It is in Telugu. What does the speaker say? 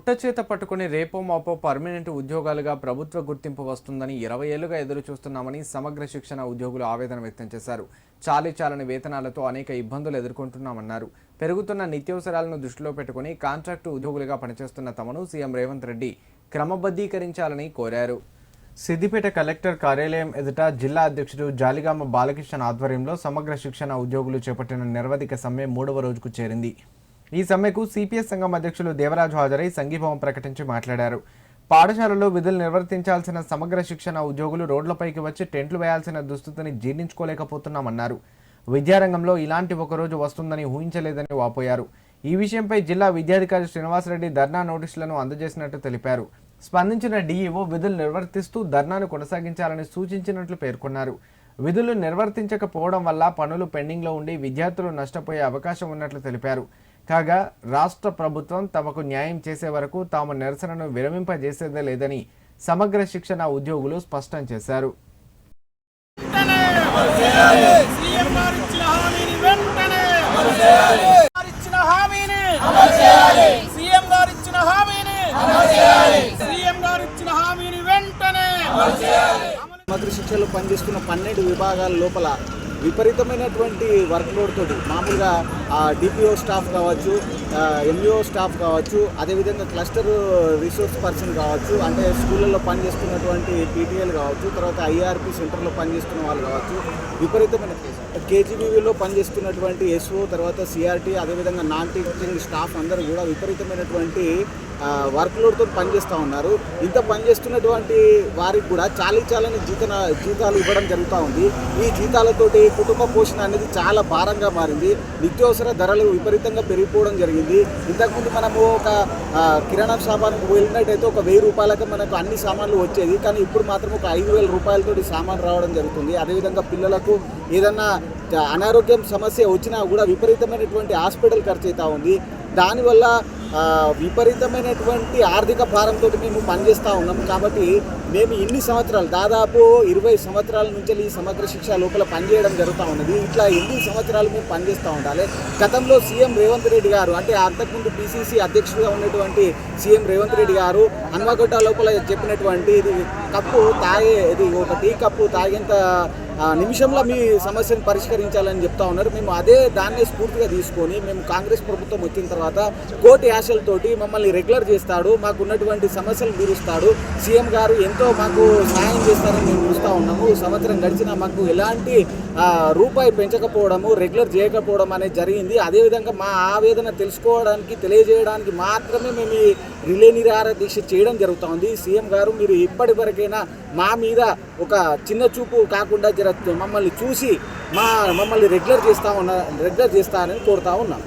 పుట్టచేత పట్టుకుని రేపో మాపో పర్మనెంట్ ఉద్యోగాలుగా ప్రభుత్వ గుర్తింపు వస్తుందని ఇరవై ఏళ్ళుగా ఎదురు చూస్తున్నామని సమగ్ర శిక్షణ ఉద్యోగులు ఆవేదన వ్యక్తం చేశారు. చాలీ చాలని వేతనాలతో అనేక ఇబ్బందులు ఎదుర్కొంటున్నామన్నారు. పెరుగుతున్న నిత్యావసరాలను దృష్టిలో పెట్టుకుని కాంట్రాక్టు ఉద్యోగులుగా పనిచేస్తున్న తమను సీఎం రేవంత్ రెడ్డి క్రమబద్ధీకరించాలని కోరారు. సిద్దిపేట కలెక్టర్ కార్యాలయం ఎదుట జిల్లా అధ్యక్షుడు జాలిగామ బాలకృష్ణ ఆధ్వర్యంలో సమగ్ర శిక్షణ ఉద్యోగులు చేపట్టిన నిరవధిక సమ్మె మూడవ రోజుకు చేరింది. ఈ సమ్మెకు సిపిఎస్ సంఘం అధ్యక్షులు దేవరాజు హాజరై సంఘీభావం ప్రకటించి మాట్లాడారు. పాఠశాలలో విధులు నిర్వర్తించాల్సిన సమగ్ర శిక్షణ ఉద్యోగులు రోడ్లపైకి వచ్చి టెంట్లు వేయాల్సిన దుస్థితిని జీర్ణించుకోలేకపోతున్నామన్నారు. విద్యారంగంలో ఇలాంటి ఒకరోజు వస్తుందని ఊహించలేదని వాపోయారు. ఈ విషయంపై జిల్లా విద్యాధికారి శ్రీనివాసరెడ్డి ధర్నా నోటీసులను అందజేసినట్టు తెలిపారు. స్పందించిన డీఈఓ విధులు నిర్వర్తిస్తూ ధర్నాను కొనసాగించాలని సూచించినట్లు పేర్కొన్నారు. విధులు నిర్వర్తించకపోవడం వల్ల పనులు పెండింగ్లో ఉండి విద్యార్థులు నష్టపోయే అవకాశం ఉన్నట్లు తెలిపారు. కాగా రాష్ట్ర ప్రభుత్వం తమకు న్యాయం చేసే వరకు తాము నిరసనను విరమింపజేసేదే లేదని సమగ్ర శిక్షణ ఉద్యోగులు స్పష్టం చేశారు. సమగ్ర శిక్షలో పనిచేస్తున్న పన్నెండు విభాగాల లోపల విపరీతమైనటువంటి వర్క్ లోడ్ తోటి మామూలుగా డిపిఓ స్టాఫ్ కావచ్చు ఎంఈఓ స్టాఫ్ కావచ్చు అదేవిధంగా క్లస్టర్ రిసోర్స్ పర్సన్ కావచ్చు అంటే స్కూళ్ళల్లో పనిచేస్తున్నటువంటి పీటీఎల్ కావచ్చు తర్వాత ఐఆర్పి సెంటర్లో పనిచేస్తున్న వాళ్ళు కావచ్చు విపరీతమైన కేజీబీవీలో పనిచేస్తున్నటువంటి ఎస్ఓ తర్వాత సిఆర్టీ అదేవిధంగా నాన్ టీచింగ్ స్టాఫ్ అందరూ కూడా విపరీతమైనటువంటి వర్క్ లోడ్తో పనిచేస్తూ ఉన్నారు. ఇంత పనిచేస్తున్నటువంటి వారికి కూడా చాలీ చాలని జీతన జీతాలు ఇవ్వడం జరుగుతూ ఉంది. ఈ జీతాలతోటి కుటుంబ పోషణ అనేది చాలా భారంగా మారింది. నిత్యావసర ధరలు విపరీతంగా పెరిగిపోవడం జరిగింది. ఇంతకుముందు మనము ఒక కిరాణా సామాన్కు వెళ్ళినట్టయితే ఒక వెయ్యి రూపాయలకి మనకు అన్ని సామాన్లు వచ్చేది కానీ ఇప్పుడు మాత్రం ఒక ఐదు వేల రూపాయలతోటి సామాన్ రావడం జరుగుతుంది. అదేవిధంగా పిల్లలకు ఏదన్నా అనారోగ్యం సమస్య వచ్చినా కూడా విపరీతమైనటువంటి హాస్పిటల్ ఖర్చు అవుతా ఉంది. దానివల్ల విపరీతమైనటువంటి ఆర్థిక భారంతో మేము పనిచేస్తూ ఉన్నాం. కాబట్టి మేము ఇన్ని సంవత్సరాలు దాదాపు ఇరవై సంవత్సరాల నుంచి ఈ సమగ్ర శిక్ష లోపల పనిచేయడం జరుగుతూ ఉన్నది. ఇట్లా ఎన్ని సంవత్సరాలు మేము పనిచేస్తూ ఉండాలి? గతంలో సీఎం రేవంత్ రెడ్డి గారు అంటే అంతకుముందు పిసిసి అధ్యక్షుడిగా ఉన్నటువంటి సీఎం రేవంత్ రెడ్డి గారు అన్వగడ్డ లోపల చెప్పినటువంటి ఇది కప్పు తాగే ఇది ఒక టీ కప్పు తాగేంత నిమిషంలో మీ సమస్యను పరిష్కరించాలని చెప్తా ఉన్నారు. మేము అదే దాన్నే స్ఫూర్తిగా తీసుకొని మేము కాంగ్రెస్ ప్రభుత్వం వచ్చిన తర్వాత కోటి ఆశలతోటి మమ్మల్ని రెగ్యులర్ చేస్తాడు మాకు ఉన్నటువంటి సమస్యలు తీరుస్తాడు. సీఎం గారు ఎంతో మాకు సహాయం చేస్తారని మేము చూస్తూ ఉన్నాము. సంవత్సరం గడిచినా మాకు ఎలాంటి రూపాయి పెంచకపోవడము రెగ్యులర్ చేయకపోవడం అనేది జరిగింది. అదేవిధంగా మా ఆవేదన తెలుసుకోవడానికి తెలియజేయడానికి మాత్రమే మేము ఈ రిలే నిరాహార దీక్ష చేయడం జరుగుతుంది సీఎం గారు మీరు ఇప్పటి వరకైనా మా మీద ఒక చిన్న చూపు కాకుండా జర మమ్మల్ని చూసి మా మమ్మల్ని రెగ్యులర్ చేస్తా ఉన్నా రెగ్యులర్ చేస్తారని కోరుతా ఉన్నాం.